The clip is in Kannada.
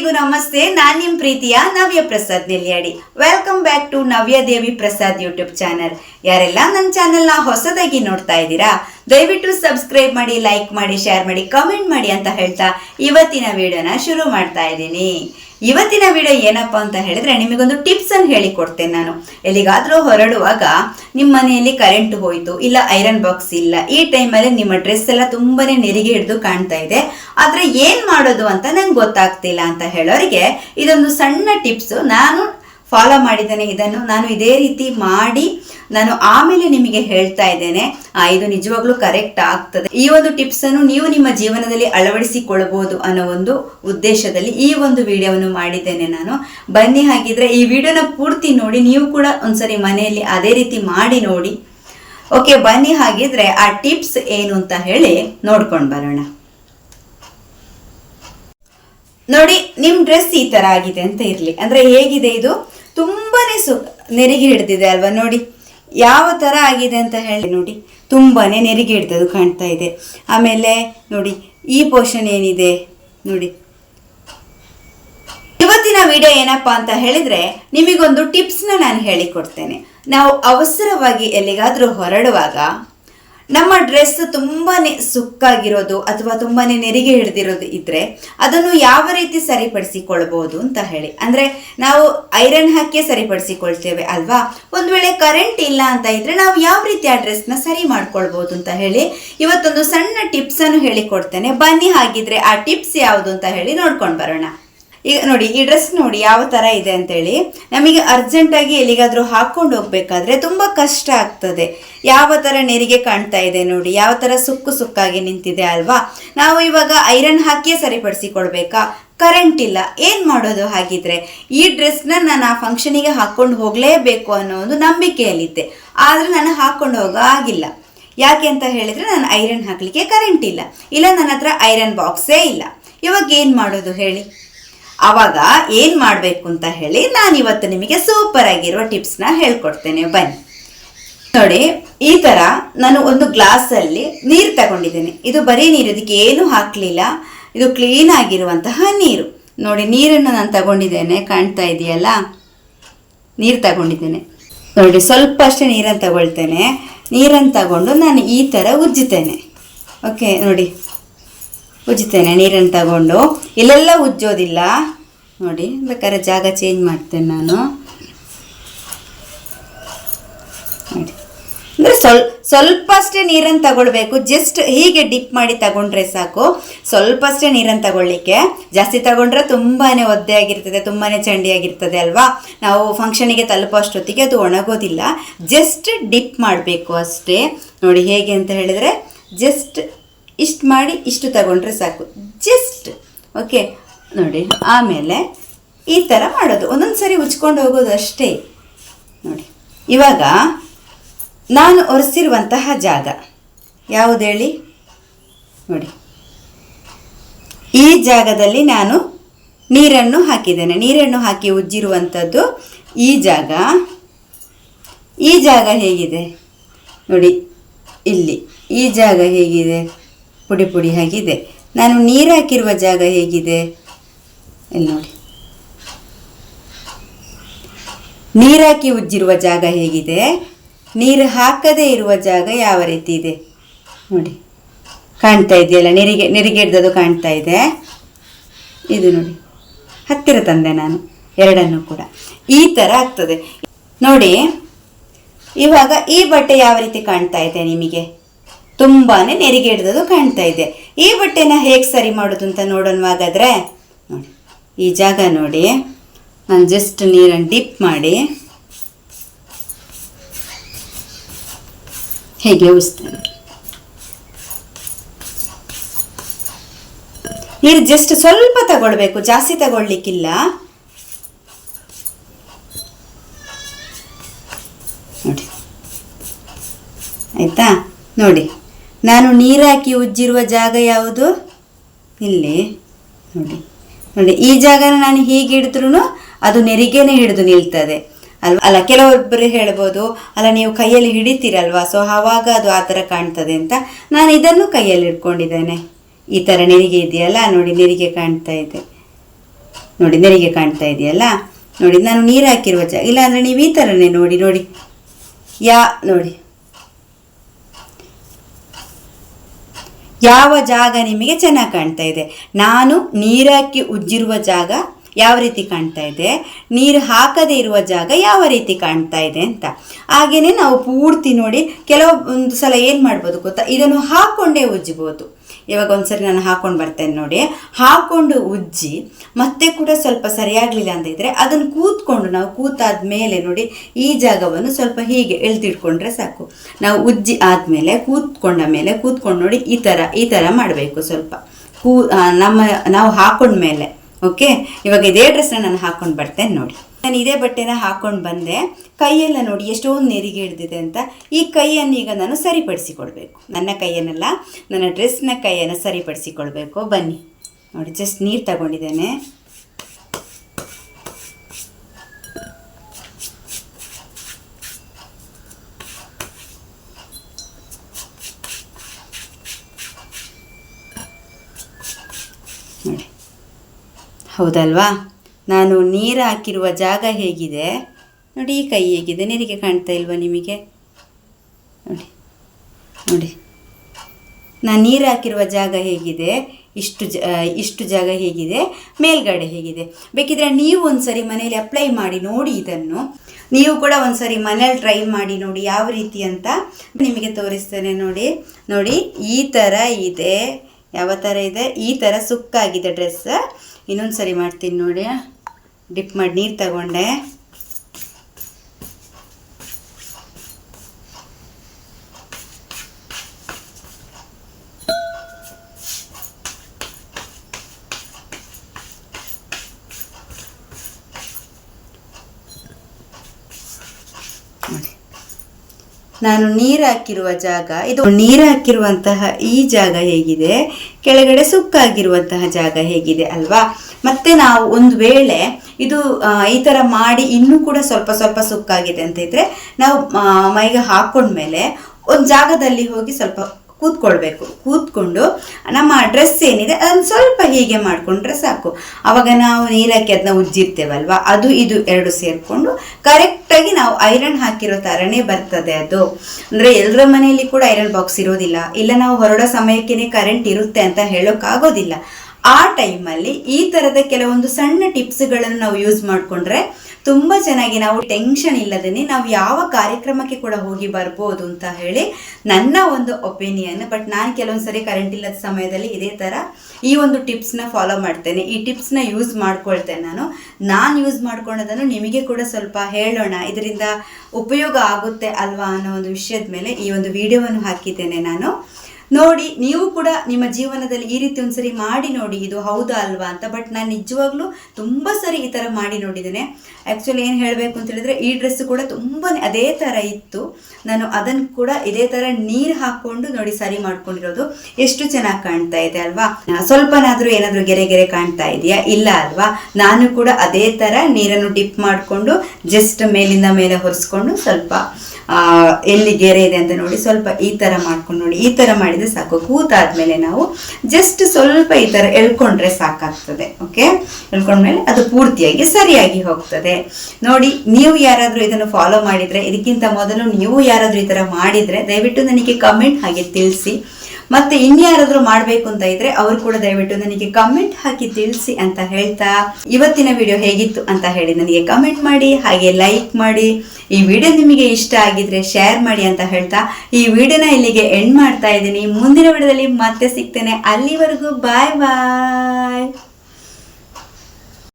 ಎಲ್ಲರಿಗೂ ನಮಸ್ತೆ. ನಾನ್ ನಿಮ್ ಪ್ರೀತಿಯ Navya Prasad Nelyadi welcome back to Navya Devi Prasad YouTube channel ಯಾರೆಲ್ಲ ನನ್ನ ಚಾನೆಲ್ನ ಹೊಸದಾಗಿ ನೋಡ್ತಾ ಇದ್ದೀರಾ ದಯವಿಟ್ಟು ಸಬ್ಸ್ಕ್ರೈಬ್ ಮಾಡಿ, ಲೈಕ್ ಮಾಡಿ, ಶೇರ್ ಮಾಡಿ, ಕಮೆಂಟ್ ಮಾಡಿ ಅಂತ ಹೇಳ್ತಾ ಇವತ್ತಿನ ವಿಡಿಯೋನ ಶುರು ಮಾಡ್ತಾ ಇದ್ದೀನಿ. ಇವತ್ತಿನ ವಿಡಿಯೋ ಏನಪ್ಪ ಅಂತ ಹೇಳಿದ್ರೆ ನಿಮಗೊಂದು ಟಿಪ್ಸ್ ಅನ್ನು ಹೇಳಿಕೊಡ್ತೇನೆ ನಾನು. ಎಲ್ಲಿಗಾದರೂ ಹೊರಡುವಾಗ ನಿಮ್ಮ ಮನೆಯಲ್ಲಿ ಕರೆಂಟ್ ಹೋಯ್ತು, ಇಲ್ಲ ಐರನ್ ಬಾಕ್ಸ್ ಇಲ್ಲ, ಈ ಟೈಮಲ್ಲಿ ನಿಮ್ಮ ಡ್ರೆಸ್ ಎಲ್ಲ ತುಂಬಾನೇ ನೆರಿಗೆ ಹಿಡಿದು ಕಾಣ್ತಾ ಇದೆ. ಆದರೆ ಏನು ಮಾಡೋದು ಅಂತ ನಂಗೆ ಗೊತ್ತಾಗ್ತಿಲ್ಲ ಅಂತ ಹೇಳೋರಿಗೆ ಇದೊಂದು ಸಣ್ಣ ಟಿಪ್ಸ್ ನಾನು ಫಾಲೋ ಮಾಡಿದ್ದೇನೆ. ಇದನ್ನು ನಾನು ಇದೇ ರೀತಿ ಮಾಡಿ ನಾನು ಆಮೇಲೆ ನಿಮಗೆ ಹೇಳ್ತಾ ಇದ್ದೇನೆ. ಇದು ನಿಜವಾಗ್ಲೂ ಕರೆಕ್ಟ್ ಆಗ್ತದೆ. ಈ ಒಂದು ಟಿಪ್ಸ್ ಅನ್ನು ನೀವು ನಿಮ್ಮ ಜೀವನದಲ್ಲಿ ಅಳವಡಿಸಿಕೊಳ್ಳಬಹುದು ಅನ್ನೋ ಒಂದು ಉದ್ದೇಶದಲ್ಲಿ ಈ ಒಂದು ವಿಡಿಯೋವನ್ನು ಮಾಡಿದ್ದೇನೆ ನಾನು. ಬನ್ನಿ, ಹಾಗಿದ್ರೆ ಈ ವಿಡಿಯೋನ ಪೂರ್ತಿ ನೋಡಿ, ನೀವು ಕೂಡ ಒಂದ್ಸರಿ ಮನೆಯಲ್ಲಿ ಅದೇ ರೀತಿ ಮಾಡಿ ನೋಡಿ. ಓಕೆ ಬನ್ನಿ, ಹಾಗಿದ್ರೆ ಆ ಟಿಪ್ಸ್ ಏನು ಅಂತ ಹೇಳಿ ನೋಡ್ಕೊಂಡು ಬರೋಣ. ನೋಡಿ, ನಿಮ್ ಡ್ರೆಸ್ ಈ ತರ ಆಗಿದೆ ಅಂತ ಇರ್ಲಿ. ಅಂದ್ರೆ ಹೇಗಿದೆ ಇದು? ತುಂಬಾನೇ ಸು, ನೆರಿಗೆ ಹಿಡ್ದಿದೆ ಅಲ್ವಾ ನೋಡಿ. ಯಾವ ಥರ ಆಗಿದೆ ಅಂತ ಹೇಳಿ ನೋಡಿ. ತುಂಬಾ ನೆರಿಗೆ ಹಿಡ್ದದು ಕಾಣ್ತಾ ಇದೆ. ಆಮೇಲೆ ನೋಡಿ, ಈ ಪೋರ್ಷನ್ ಏನಿದೆ ನೋಡಿ. ಇವತ್ತಿನ ವಿಡಿಯೋ ಏನಪ್ಪಾ ಅಂತ ಹೇಳಿದ್ರೆ ನಿಮಗೊಂದು ಟಿಪ್ಸ್ನ ನಾನು ಹೇಳಿಕೊಡ್ತೇನೆ. ನಾವು ಅವಸರವಾಗಿ ಎಲ್ಲಿಗಾದರೂ ಹೊರಡುವಾಗ ನಮ್ಮ ಡ್ರೆಸ್ ತುಂಬಾನೇ ಸುಕ್ಕಾಗಿರೋದು ಅಥವಾ ತುಂಬಾನೇ ನೆರಿಗೆ ಹಿಡಿದಿರೋದು ಇದ್ರೆ ಅದನ್ನು ಯಾವ ರೀತಿ ಸರಿಪಡಿಸಿಕೊಳ್ಳಬಹುದು ಅಂತ ಹೇಳಿ. ಅಂದ್ರೆ ನಾವು ಐರನ್ ಹಾಕಿ ಸರಿಪಡಿಸಿಕೊಳ್ತೇವೆ ಅಲ್ವಾ? ಒಂದ್ ವೇಳೆ ಕರೆಂಟ್ ಇಲ್ಲ ಅಂತ ಇದ್ರೆ ನಾವು ಯಾವ ರೀತಿ ಆ ಡ್ರೆಸ್ನ ಸರಿ ಮಾಡ್ಕೊಳ್ಬಹುದು ಅಂತ ಹೇಳಿ ಇವತ್ತೊಂದು ಸಣ್ಣ ಟಿಪ್ಸ್ ಅನ್ನು ಹೇಳಿಕೊಡ್ತೇನೆ. ಬನ್ನಿ ಹಾಗಿದ್ರೆ ಆ ಟಿಪ್ಸ್ ಯಾವುದು ಅಂತ ಹೇಳಿ ನೋಡ್ಕೊಂಡು ಬರೋಣ. ಈಗ ನೋಡಿ, ಈ ಡ್ರೆಸ್ ನೋಡಿ ಯಾವ ತರ ಇದೆ ಅಂತೇಳಿ. ನಮಗೆ ಅರ್ಜೆಂಟ್ ಆಗಿ ಎಲ್ಲಿಗಾದ್ರೂ ಹಾಕೊಂಡು ಹೋಗ್ಬೇಕಾದ್ರೆ ತುಂಬಾ ಕಷ್ಟ ಆಗ್ತದೆ. ಯಾವ ತರ ನೆರಿಗೆ ಕಾಣ್ತಾ ಇದೆ ನೋಡಿ, ಯಾವ ತರ ಸುಕ್ಕು ಸುಕ್ಕಾಗಿ ನಿಂತಿದೆ ಅಲ್ವಾ? ನಾವು ಇವಾಗ ಐರನ್ ಹಾಕಿಯೇ ಸರಿಪಡಿಸಿಕೊಳ್ಬೇಕಾ? ಕರೆಂಟ್ ಇಲ್ಲ. ಏನು ಮಾಡೋದು ಹಾಗಿದ್ರೆ? ಈ ಡ್ರೆಸ್ನ ನಾನು ಆ ಫಂಕ್ಷನಿಗೆ ಹಾಕೊಂಡು ಹೋಗಲೇಬೇಕು ಅನ್ನೋ ಒಂದು ನಂಬಿಕೆಯಲ್ಲಿದ್ದೆ. ಆದ್ರೆ ನಾನು ಹಾಕ್ಕೊಂಡು ಹೋಗೋ ಆಗಿಲ್ಲ ಯಾಕೆ ಅಂತ ಹೇಳಿದ್ರೆ ನಾನು ಐರನ್ ಹಾಕಲಿಕ್ಕೆ ಕರೆಂಟ್ ಇಲ್ಲ. ಇಲ್ಲ, ನನ್ನ ಹತ್ರ ಐರನ್ ಬಾಕ್ಸೇ ಇಲ್ಲ. ಇವಾಗ ಏನು ಮಾಡೋದು ಹೇಳಿ? ಅವಾಗ ಏನು ಮಾಡಬೇಕು ಅಂತ ಹೇಳಿ ನಾನು ಇವತ್ತು ನಿಮಗೆ ಸೂಪರ್ ಆಗಿರುವ ಟಿಪ್ಸ್ನ ಹೇಳ್ಕೊಡ್ತೇನೆ. ಬನ್ನಿ. ನೋಡಿ, ಈ ಥರ ನಾನು ಒಂದು ಗ್ಲಾಸಲ್ಲಿ ನೀರು ತಗೊಂಡಿದ್ದೇನೆ. ಇದು ಬರೀ ನೀರು, ಇದಕ್ಕೆ ಏನು ಹಾಕಲಿಲ್ಲ. ಇದು ಕ್ಲೀನ್ ಆಗಿರುವಂತಹ ನೀರು. ನೋಡಿ, ನೀರನ್ನು ನಾನು ತಗೊಂಡಿದ್ದೇನೆ. ಕಾಣ್ತಾ ಇದೆಯಲ್ಲ? ನೀರು ತಗೊಂಡಿದ್ದೇನೆ. ನೋಡಿ, ಸ್ವಲ್ಪ ಅಷ್ಟೇ ನೀರನ್ನು ತಗೊಳ್ತೇನೆ. ನೀರನ್ನು ತಗೊಂಡು ನಾನು ಈ ಥರ ಉಜ್ಜುತ್ತೇನೆ. ಓಕೆ ನೋಡಿ. ಉಜ್ಜುತ್ತೇನೆ, ನೀರನ್ನು ತಗೊಂಡು. ಇಲ್ಲೆಲ್ಲ ಉಜ್ಜೋದಿಲ್ಲ. ನೋಡಿ ಬೇಕಾದ್ರೆ ಜಾಗ ಚೇಂಜ್ ಮಾಡ್ತೇನೆ ನಾನು. ಅಂದರೆ ಸ್ವಲ್ಪ ಸ್ವಲ್ಪ ಅಷ್ಟೇ ನೀರನ್ನು ತಗೊಳ್ಬೇಕು. ಜಸ್ಟ್ ಹೀಗೆ ಡಿಪ್ ಮಾಡಿ ತಗೊಂಡ್ರೆ ಸಾಕು. ಸ್ವಲ್ಪ ಅಷ್ಟೇ ನೀರನ್ನು ತಗೊಳ್ಳಿಕ್ಕೆ. ಜಾಸ್ತಿ ತಗೊಂಡ್ರೆ ತುಂಬಾ ಒದ್ದೆ ಆಗಿರ್ತದೆ, ತುಂಬಾನೇ ಚಂಡಿಯಾಗಿರ್ತದೆ ಅಲ್ವಾ? ನಾವು ಫಂಕ್ಷನಿಗೆ ತಲುಪೋ ಅಷ್ಟೊತ್ತಿಗೆ ಅದು ಒಣಗೋದಿಲ್ಲ. ಜಸ್ಟ್ ಡಿಪ್ ಮಾಡಬೇಕು ಅಷ್ಟೇ. ನೋಡಿ, ಹೇಗೆ ಅಂತ ಹೇಳಿದರೆ ಜಸ್ಟ್ ಇಷ್ಟು ಮಾಡಿ ಇಷ್ಟು ತಗೊಂಡ್ರೆ ಸಾಕು. ಜಸ್ಟ್ ಓಕೆ ನೋಡಿ, ಆಮೇಲೆ ಈ ಥರ ಮಾಡೋದು. ಒಂದೊಂದು ಸರಿ ಉಚ್ಕೊಂಡು ಹೋಗೋದು ಅಷ್ಟೇ. ನೋಡಿ, ಇವಾಗ ನಾನು ಒರೆಸಿರುವಂತಹ ಜಾಗ ಯಾವುದು ಹೇಳಿ? ನೋಡಿ, ಈ ಜಾಗದಲ್ಲಿ ನಾನು ನೀರನ್ನು ಹಾಕಿದ್ದೇನೆ. ನೀರನ್ನು ಹಾಕಿ ಉಜ್ಜಿರುವಂಥದ್ದು ಈ ಜಾಗ. ಈ ಜಾಗ ಹೇಗಿದೆ? ನೋಡಿ, ಇಲ್ಲಿ. ಈ ಜಾಗ ಹೇಗಿದೆ? ಪುಡಿ ಪುಡಿ ಆಗಿದೆ. ನಾನು ನೀರು ಹಾಕಿರುವ ಜಾಗ ಹೇಗಿದೆ? ಇಲ್ಲಿ ನೋಡಿ. ನೀರು ಹಾಕಿ ಉಜ್ಜಿರುವ ಜಾಗ ಹೇಗಿದೆ? ನೀರು ಹಾಕದೇ ಇರುವ ಜಾಗ ಯಾವ ರೀತಿ ಇದೆ? ನೋಡಿ. ಕಾಣ್ತಾ ಇದೆಯಲ್ಲ, ನೆರಿಗೆ ನೆರಿಗೆ ಹಿಡ್ದದ್ದು ಕಾಣ್ತಾ ಇದೆ. ಇದು ನೋಡಿ. ಹತ್ತಿರ ತಂದೆ ನಾನು, ಎರಡನ್ನು ಕೂಡ. ಈ ಥರ ಆಗ್ತದೆ. ನೋಡಿ, ಇವಾಗ ಈ ಬಟ್ಟೆ ಯಾವ ರೀತಿ ಕಾಣ್ತಾ ಇದೆ ನಿಮಗೆ? ತುಂಬಾನೇ ನೆರಿಗೆ ಹಿಡ್ದು ಕಾಣ್ತಾ ಇದೆ. ಈ ಬಟ್ಟೆನ ಹೇಗೆ ಸರಿ ಮಾಡೋದು ಅಂತ ನೋಡೋಣ ಹಾಗಾದ್ರೆ. ನೋಡಿ, ಈ ಜಾಗ ನೋಡಿ. ನಾನು ಜಸ್ಟ್ ನೀರನ್ನು ಡಿಪ್ ಮಾಡಿ ಹೇಗೆ ಉಸ್ತೇನೆ ನೀರು ಜಸ್ಟ್ ಸ್ವಲ್ಪ ತಗೊಳ್ಬೇಕು, ಜಾಸ್ತಿ ತಗೊಳ್ಲಿಕ್ಕಿಲ್ಲ ನೋಡಿ. ಆಯ್ತಾ? ನೋಡಿ. ನಾನು ನೀರಾಕಿ ಉಜ್ಜಿರುವ ಜಾಗ ಯಾವುದು? ಇಲ್ಲಿ. ನೋಡಿ. ನೋಡಿ, ಈ ಜಾಗನ ನಾನು ಹೀಗೆ ಹಿಡಿದ್ರೂ ಅದು ನೆರಿಗೆನೆ ಹಿಡಿದು ನಿಲ್ತದೆ. ಅಲ್ವಾ? ಅಲ್ಲ, ಕೆಲವೊಬ್ಬರು ಹೇಳ್ಬೋದು, ಅಲ್ಲ, ನೀವು ಕೈಯಲ್ಲಿ ಹಿಡಿತೀರಲ್ವಾ? ಸೊ ಆವಾಗ ಅದು ಆ ಥರ ಕಾಣ್ತದೆ ಅಂತ ನಾನು ಇದನ್ನು ಕೈಯಲ್ಲಿ ಹಿಡ್ಕೊಂಡಿದ್ದೇನೆ. ಈ ಥರ ನೆರಿಗೆ ಇದೆಯಲ್ಲ? ನೋಡಿ, ನೆರಿಗೆ ಕಾಣ್ತಾ ಇದೆ. ನೋಡಿ, ನೆರಿಗೆ ಕಾಣ್ತಾ ಇದೆಯಲ್ಲ? ನೋಡಿ, ನಾನು ನೀರು ಹಾಕಿರುವ ಜಾಗ. ಇಲ್ಲಾಂದರೆ ನೀವು ಈ ಥರನೇ ನೋಡಿ ನೋಡಿ. ಯಾ, ನೋಡಿ. ಯಾವ ಜಾಗ ನಿಮಗೆ ಚೆನ್ನಾಗಿ ಕಾಣ್ತಾ ಇದೆ? ನಾನು ನೀರಾಕಿ ಉಜ್ಜಿರುವ ಜಾಗ ಯಾವ ರೀತಿ ಕಾಣ್ತಾ ಇದೆ? ನೀರು ಹಾಕದೇ ಇರುವ ಜಾಗ ಯಾವ ರೀತಿ ಕಾಣ್ತಾ ಇದೆ ಅಂತ. ಹಾಗೆಯೇ ನಾವು ಪೂರ್ತಿ ನೋಡಿ ಕೆಲವೊಂದು ಸಲ ಏನು ಮಾಡ್ಬೋದು ಗೊತ್ತಾ? ಇದನ್ನು ಹಾಕ್ಕೊಂಡೇ ಉಜ್ಜಬಹುದು ಇವಾಗ ಒಂದ್ಸರಿ ನಾನು ಹಾಕೊಂಡು ಬರ್ತೇನೆ ನೋಡಿ. ಹಾಕೊಂಡು ಉಜ್ಜಿ, ಮತ್ತೆ ಕೂಡ ಸ್ವಲ್ಪ ಸರಿಯಾಗಲಿಲ್ಲ ಅಂತ ಇದ್ರೆ ಅದನ್ನು ಕೂತ್ಕೊಂಡು, ನಾವು ಕೂತಾದ ಮೇಲೆ ನೋಡಿ ಈ ಜಾಗವನ್ನು ಸ್ವಲ್ಪ ಹೀಗೆ ಎಳ್ದಿಟ್ಕೊಂಡ್ರೆ ಸಾಕು. ನಾವು ಉಜ್ಜಿ ಆದ್ಮೇಲೆ, ಕೂತ್ಕೊಂಡ ಮೇಲೆ, ಕೂತ್ಕೊಂಡು ನೋಡಿ ಈ ಥರ ಈ ಥರ ಮಾಡಬೇಕು ಸ್ವಲ್ಪ. ಕೂ ನಮ್ಮ ನಾವು ಹಾಕೊಂಡ್ಮೇಲೆ. ಓಕೆ ಇವಾಗ ಇದೇ ಡ್ರೆಸ್ನ ನಾನು ಹಾಕೊಂಡು ಬರ್ತೇನೆ ನೋಡಿ. ನಾನು ಇದೇ ಬಟ್ಟೆನ ಹಾಕೊಂಡು ಬಂದೆ. ಕೈಯೆಲ್ಲ ನೋಡಿ ಎಷ್ಟೊಂದು ನೆರಿಗೆ ಹಿಡಿದಿದೆ ಅಂತ. ಈ ಕೈಯನ್ನು ಈಗ ನಾನು ಸರಿಪಡಿಸಿಕೊಳ್ಬೇಕು ನನ್ನ ಕೈಯನ್ನೆಲ್ಲ ನನ್ನ ಡ್ರೆಸ್ನ ಕೈಯನ್ನು ಸರಿಪಡಿಸಿಕೊಳ್ಬೇಕು. ಬನ್ನಿ. ನೋಡಿ ಜಸ್ಟ್ ನೀರು ತಗೊಂಡಿದ್ದೇನೆ. ಹೌದಲ್ವಾ? ನಾನು ನೀರು ಹಾಕಿರುವ ಜಾಗ ಹೇಗಿದೆ? ನೋಡಿ, ಈ ಕೈ ಹೇಗಿದೆ. ನೀರಿಗೆ ಕಾಣ್ತಾ ಇಲ್ವಾ ನಿಮಗೆ? ನೋಡಿ ನೋಡಿ. ನಾನು ನೀರು ಹಾಕಿರುವ ಜಾಗ ಹೇಗಿದೆ? ಇಷ್ಟು ಜ ಇಷ್ಟು ಜಾಗ ಹೇಗಿದೆ? ಮೇಲ್ಗಡೆ ಹೇಗಿದೆ. ಬೇಕಿದ್ರೆ ನೀವು ಒಂದ್ಸರಿ ಮನೇಲಿ ಅಪ್ಲೈ ಮಾಡಿ ನೋಡಿ ಇದನ್ನು. ನೀವು ಕೂಡ ಒಂದ್ಸರಿ ಮನೇಲಿ ಟ್ರೈ ಮಾಡಿ ನೋಡಿ ಯಾವ ರೀತಿ ಅಂತ ನಿಮಗೆ ತೋರಿಸ್ತೇನೆ ನೋಡಿ. ನೋಡಿ, ಈ ಥರ ಇದೆ. ಯಾವ ಥರ ಇದೆ? ಈ ಥರ ಸುಕ್ಕಾಗಿದೆ ಡ್ರೆಸ್ ಇನ್ನೊಂದು ಸರಿ ಮಾಡ್ತೀನಿ ನೋಡಿ. ಡಿಪ್ ಮಾಡಿ ನೀರು ತಗೊಂಡೆ. ನಾನು ನೀರು ಹಾಕಿರುವ ಜಾಗ, ಇದು ನೀರು ಹಾಕಿರುವಂತಹ ಈ ಜಾಗ ಹೇಗಿದೆ. ಕೆಳಗಡೆ ಸುಕ್ಕಾಗಿರುವಂತಹ ಜಾಗ ಹೇಗಿದೆ ಅಲ್ವಾ? ಮತ್ತೆ ನಾವು ಒಂದು ವೇಳೆ ಇದು ಈ ಥರ ಮಾಡಿ ಇನ್ನೂ ಕೂಡ ಸ್ವಲ್ಪ ಸ್ವಲ್ಪ ಸುಕ್ಕಾಗಿದೆ ಅಂತ ಇದ್ರೆ ನಾವು ಮೈಗೆ ಹಾಕೊಂಡ್ಮೇಲೆ ಒಂದು ಜಾಗದಲ್ಲಿ ಹೋಗಿ ಸ್ವಲ್ಪ ಕೂತ್ಕೊಳ್ಬೇಕು. ಕೂತ್ಕೊಂಡು ನಮ್ಮ ಡ್ರೆಸ್ ಏನಿದೆ ಅದನ್ನು ಸ್ವಲ್ಪ ಹೀಗೆ ಮಾಡಿಕೊಂಡ್ರೆ ಸಾಕು. ಅವಾಗ ನಾವು ನೀರಕ್ಕೆ ಅದನ್ನ ಉಜ್ಜಿರ್ತೇವಲ್ವ? ಅದು ಇದು ಎರಡು ಸೇರಿಕೊಂಡು ಕರೆಕ್ಟಾಗಿ ನಾವು ಐರನ್ ಹಾಕಿರೋ ಥರನೇ ಬರ್ತದೆ ಅದು. ಅಂದರೆ ಎಲ್ಲರ ಮನೆಯಲ್ಲಿ ಕೂಡ ಐರನ್ ಬಾಕ್ಸ್ ಇರೋದಿಲ್ಲ. ಇಲ್ಲ ನಾವು ಹೊರಡೋ ಸಮಯಕ್ಕೇ ಕರೆಂಟ್ ಇರುತ್ತೆ ಅಂತ ಹೇಳೋಕ್ಕಾಗೋದಿಲ್ಲ. ಆ ಟೈಮಲ್ಲಿ ಈ ಥರದ ಕೆಲವೊಂದು ಸಣ್ಣ ಟಿಪ್ಸ್ಗಳನ್ನು ನಾವು ಯೂಸ್ ಮಾಡಿಕೊಂಡ್ರೆ ತುಂಬ ಚೆನ್ನಾಗಿ ನಾವು ಟೆನ್ಷನ್ ಇಲ್ಲದೇ ನಾವು ಯಾವ ಕಾರ್ಯಕ್ರಮಕ್ಕೆ ಕೂಡ ಹೋಗಿ ಬರ್ಬೋದು ಅಂತ ಹೇಳಿ ನನ್ನ ಒಂದು ಒಪಿನಿಯನ್ ಬಟ್ ನಾನು ಕೆಲವೊಂದ್ಸರಿ ಕರೆಂಟ್ ಇಲ್ಲದ ಸಮಯದಲ್ಲಿ ಇದೇ ಥರ ಈ ಒಂದು ಟಿಪ್ಸ್ನ ಫಾಲೋ ಮಾಡ್ತೇನೆ. ಈ ಟಿಪ್ಸ್ನ ಯೂಸ್ ಮಾಡ್ಕೊಳ್ತೇನೆ ನಾನು. ನಾನು ಯೂಸ್ ಮಾಡ್ಕೊಂಡದನ್ನು ನಿಮಗೆ ಕೂಡ ಸ್ವಲ್ಪ ಹೇಳೋಣ. ಇದರಿಂದ ಉಪಯೋಗ ಆಗುತ್ತೆ ಅಲ್ವಾ ಅನ್ನೋ ಒಂದು ವಿಷಯದ ಮೇಲೆ ಈ ಒಂದು ವಿಡಿಯೋವನ್ನು ಹಾಕಿದ್ದೇನೆ ನಾನು. ನೋಡಿ, ನೀವು ಕೂಡ ನಿಮ್ಮ ಜೀವನದಲ್ಲಿ ಈ ರೀತಿ ಒಂದ್ಸರಿ ಮಾಡಿ ನೋಡಿ, ಇದು ಹೌದಾ ಅಲ್ವಾ ಅಂತ. ಬಟ್ ನಾನು ನಿಜವಾಗ್ಲೂ ತುಂಬ ಸರಿ ಈ ಥರ ಮಾಡಿ ನೋಡಿದ್ದೇನೆ. ಆ್ಯಕ್ಚುಲಿ ಏನು ಹೇಳಬೇಕು ಅಂತ ಹೇಳಿದ್ರೆ, ಈ ಡ್ರೆಸ್ ಕೂಡ ತುಂಬಾ ಅದೇ ಥರ ಇತ್ತು. ನಾನು ಅದನ್ನು ಕೂಡ ಇದೇ ಥರ ನೀರು ಹಾಕ್ಕೊಂಡು ನೋಡಿ ಸರಿ ಮಾಡ್ಕೊಂಡಿರೋದು. ಎಷ್ಟು ಚೆನ್ನಾಗಿ ಕಾಣ್ತಾ ಇದೆ ಅಲ್ವಾ? ಸ್ವಲ್ಪನಾದರೂ ಏನಾದರೂ ಗೆರೆ ಗೆರೆ ಕಾಣ್ತಾ ಇದೆಯಾ? ಇಲ್ಲ ಅಲ್ವಾ? ನಾನು ಕೂಡ ಅದೇ ಥರ ನೀರನ್ನು ಡಿಪ್ ಮಾಡಿಕೊಂಡು ಜಸ್ಟ್ ಮೇಲಿಂದ ಮೇಲೆ ಹೊರಿಸ್ಕೊಂಡು ಸ್ವಲ್ಪ ಎಲ್ಲಿ ಗೆರೆ ಇದೆ ಅಂತ ನೋಡಿ, ಸ್ವಲ್ಪ ಈ ಥರ ಮಾಡ್ಕೊಂಡು ನೋಡಿ, ಈ ಥರ ಮಾಡಿದರೆ ಸಾಕು. ಕೂತಾದ್ಮೇಲೆ ನಾವು ಜಸ್ಟ್ ಸ್ವಲ್ಪ ಈ ಥರ ಎಳ್ಕೊಂಡ್ರೆ ಸಾಕಾಗ್ತದೆ ಓಕೆ ಎಳ್ಕೊಂಡ್ಮೇಲೆ ಅದು ಪೂರ್ತಿಯಾಗಿ ಸರಿಯಾಗಿ ಹೋಗ್ತದೆ. ನೋಡಿ, ನೀವು ಯಾರಾದರೂ ಇದನ್ನು ಫಾಲೋ ಮಾಡಿದರೆ, ಇದಕ್ಕಿಂತ ಮೊದಲು ನೀವು ಯಾರಾದರೂ ಈ ಥರ ಮಾಡಿದರೆ, ದಯವಿಟ್ಟು ನನಗೆ ಕಮೆಂಟ್ ಹಾಗೆ ತಿಳಿಸಿ. ಮತ್ತೆ ಇನ್ಯಾರಾದ್ರೂ ಮಾಡಬೇಕು ಅಂತ ಇದ್ರೆ ಅವರು ಕೂಡ ದಯವಿಟ್ಟು ನನಗೆ ಕಮೆಂಟ್ ಹಾಕಿ ತಿಳಿಸಿ ಅಂತ ಹೇಳ್ತಾ ಇವತ್ತಿನ ವಿಡಿಯೋ ಹೇಗಿತ್ತು ಅಂತ ಹೇಳಿ ನನಗೆ ಕಮೆಂಟ್ ಮಾಡಿ, ಹಾಗೆ ಲೈಕ್ ಮಾಡಿ. ಈ ವಿಡಿಯೋ ನಿಮಗೆ ಇಷ್ಟ ಆಗಿದ್ರೆ ಶೇರ್ ಮಾಡಿ ಅಂತ ಹೇಳ್ತಾ ಈ ವಿಡಿಯೋನ ಇಲ್ಲಿಗೆ ಎಂಡ್ ಮಾಡ್ತಾ ಇದ್ದೀನಿ. ಮುಂದಿನ ವಿಡಿಯೋದಲ್ಲಿ ಮತ್ತೆ ಸಿಗ್ತೇನೆ. ಅಲ್ಲಿವರೆಗೂ ಬಾಯ್ ಬಾಯ್